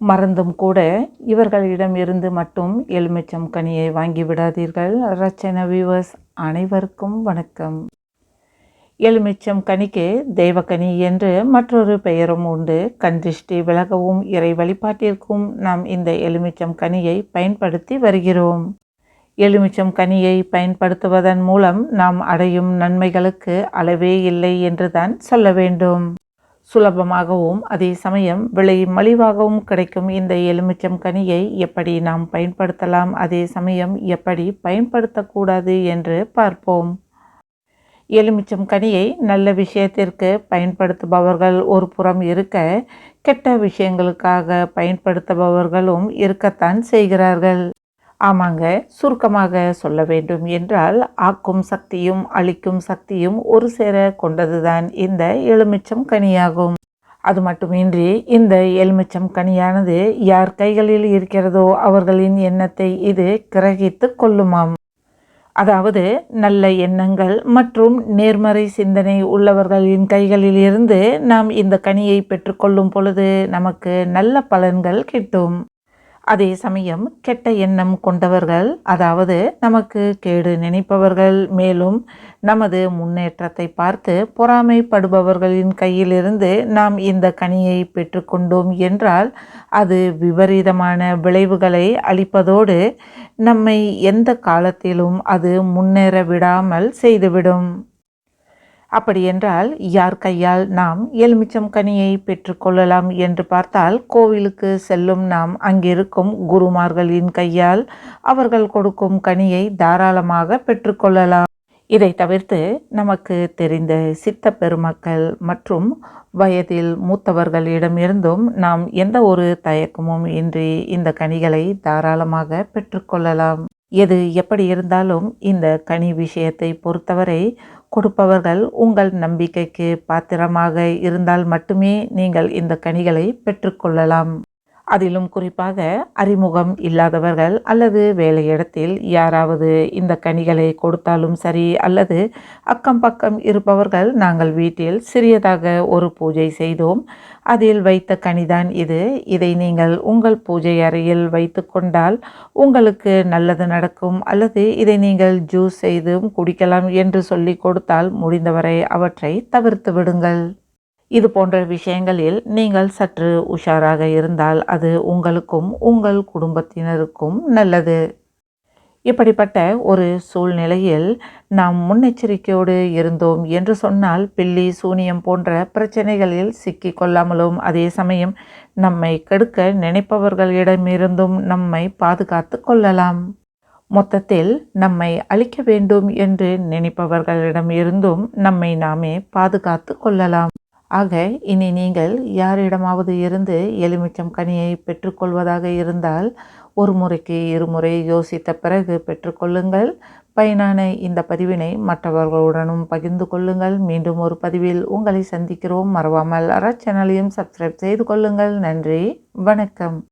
மறந்தும் கூட இவர்களிடம் இருந்து மட்டும் எலுமிச்சம் கனியை வாங்கி விடாதீர்கள். ரச்சன வியூவர்ஸ் அனைவருக்கும் வணக்கம். எலுமிச்சம் கனிக்கு தெய்வக்கனி என்று மற்றொரு பெயரும் உண்டு. கந்திஷ்டி விலகவும் இறை வழிபாட்டிற்கும் நாம் இந்த எலுமிச்சம் கனியை பயன்படுத்தி வருகிறோம். எலுமிச்சம் கனியை பயன்படுத்துவதன் மூலம் நாம் அடையும் நன்மைகளுக்கு அளவே இல்லை என்றுதான் சொல்ல வேண்டும். சுலபமாகவும் அதே சமயம் விலை மலிவாகவும் கிடைக்கும் இந்த எலுமிச்சம் கனியை எப்படி நாம் பயன்படுத்தலாம்? அதே சமயம் எப்படி பயன்படுத்தக்கூடாது என்று பார்ப்போம். எலுமிச்சம் கனியை நல்ல விஷயத்திற்கு பயன்படுத்துபவர்கள் ஒரு புறம் இருக்க கெட்ட விஷயங்களுக்காக பயன்படுத்துபவர்களும் இருக்கத்தான் செய்கிறார்கள். ஆமாங்க சுருக்கமாக சொல்ல வேண்டும் என்றால் ஆக்கும் சக்தியும் அழிக்கும் சக்தியும் ஒரு சேர கொண்டதுதான் இந்த எலுமிச்சம் கனியாகும். அது மட்டுமின்றி இந்த எலுமிச்சம் கனியானது யார் கைகளில் இருக்கிறதோ அவர்களின் எண்ணத்தை இது கிரகித்து கொள்ளுமாம். அதாவது நல்ல எண்ணங்கள் மற்றும் நேர்மறை சிந்தனை உள்ளவர்களின் கைகளில் இருந்து நாம் இந்த கனியை பெற்றுக்கொள்ளும் பொழுது நமக்கு நல்ல பலன்கள் கிட்டும். அதே சமயம் கெட்ட எண்ணம் கொண்டவர்கள் அதாவது நமக்கு கேடு நினைப்பவர்கள் மேலும் நமது முன்னேற்றத்தை பார்த்து பொறாமைப்படுபவர்களின் கையிலிருந்து நாம் இந்த கனியை பெற்றுக்கொண்டோம் என்றால் அது விபரீதமான விளைவுகளை அளிப்பதோடு நம்மை எந்த காலத்திலும் அது முன்னேற விடாமல் செய்துவிடும். அப்படியென்றால் யார் கையால் நாம் எலுமிச்சம் கனியை பெற்றுக்கொள்ளலாம் என்று பார்த்தால் கோவிலுக்கு செல்லும் நாம் அங்கிருக்கும் குருமார்களின் கையால் அவர்கள் கொடுக்கும் கனியை தாராளமாக பெற்றுக்கொள்ளலாம் இதை தவிர்த்து நமக்கு தெரிந்த சித்த பெருமக்கள் மற்றும் வயதில் மூத்தவர்களிடமிருந்தும் நாம் எந்த ஒரு தயக்கமும் இன்றி இந்த கனிகளை தாராளமாக பெற்றுக்கொள்ளலாம் எது எப்படி இருந்தாலும் இந்த கனி விஷயத்தை பொறுத்தவரை கொடுப்பவர்கள் உங்கள் நம்பிக்கைக்கு பாத்திரமாக இருந்தால் மட்டுமே நீங்கள் இந்த கனிகளை பெற்றுக்கொள்ளலாம். அதிலும் குறிப்பாக அறிமுகம் இல்லாதவர்கள் அல்லது வேலையிடத்தில் யாராவது இந்த கனிகளை கொடுத்தாலும் சரி அல்லது அக்கம் பக்கம் இருப்பவர்கள் நாங்கள் வீட்டில் சிறியதாக ஒரு பூஜை செய்தோம். அதில் வைத்த கனிதான் இது. இதை நீங்கள் உங்கள் பூஜை அறையில் வைத்து கொண்டால் உங்களுக்கு நல்லது நடக்கும். அல்லது இதை நீங்கள் ஜூஸ் செய்தும் குடிக்கலாம் என்று சொல்லி கொடுத்தால் முடிந்தவரை அவற்றை தவிர்த்து விடுங்கள். இது போன்ற விஷயங்களில் நீங்கள் சற்று உஷாராக இருந்தால் அது உங்களுக்கும் உங்கள் குடும்பத்தினருக்கும் நல்லது. இப்படிப்பட்ட ஒரு சூழ்நிலையில் நாம் முன்னெச்சரிக்கையோடு இருந்தோம் என்று சொன்னால் பில்லி சூனியம் போன்ற பிரச்சனைகளில் சிக்கி கொள்ளாமலும் அதே சமயம் நம்மை கெடுக்க நினைப்பவர்களிடமிருந்தும் நம்மை பாதுகாத்து கொள்ளலாம். மொத்தத்தில் நம்மை அழிக்க வேண்டும் என்று நினைப்பவர்களிடம் இருந்தும் நம்மை நாமே பாதுகாத்து கொள்ளலாம். ஆக இனி நீங்கள் யாரிடமாவது இருந்து எலுமிச்சம் கனியை பெற்றுக்கொள்வதாக இருந்தால் ஒரு முறைக்கு இருமுறை யோசித்த பிறகு பெற்றுக்கொள்ளுங்கள். பயனான இந்த பதிவினை மற்றவர்களுடனும் பகிர்ந்து கொள்ளுங்கள். மீண்டும் ஒரு பதிவில் உங்களை சந்திக்கிறோம். மறவாமல் அற சேனலையும் சப்ஸ்கிரைப் செய்து கொள்ளுங்கள். நன்றி. வணக்கம்.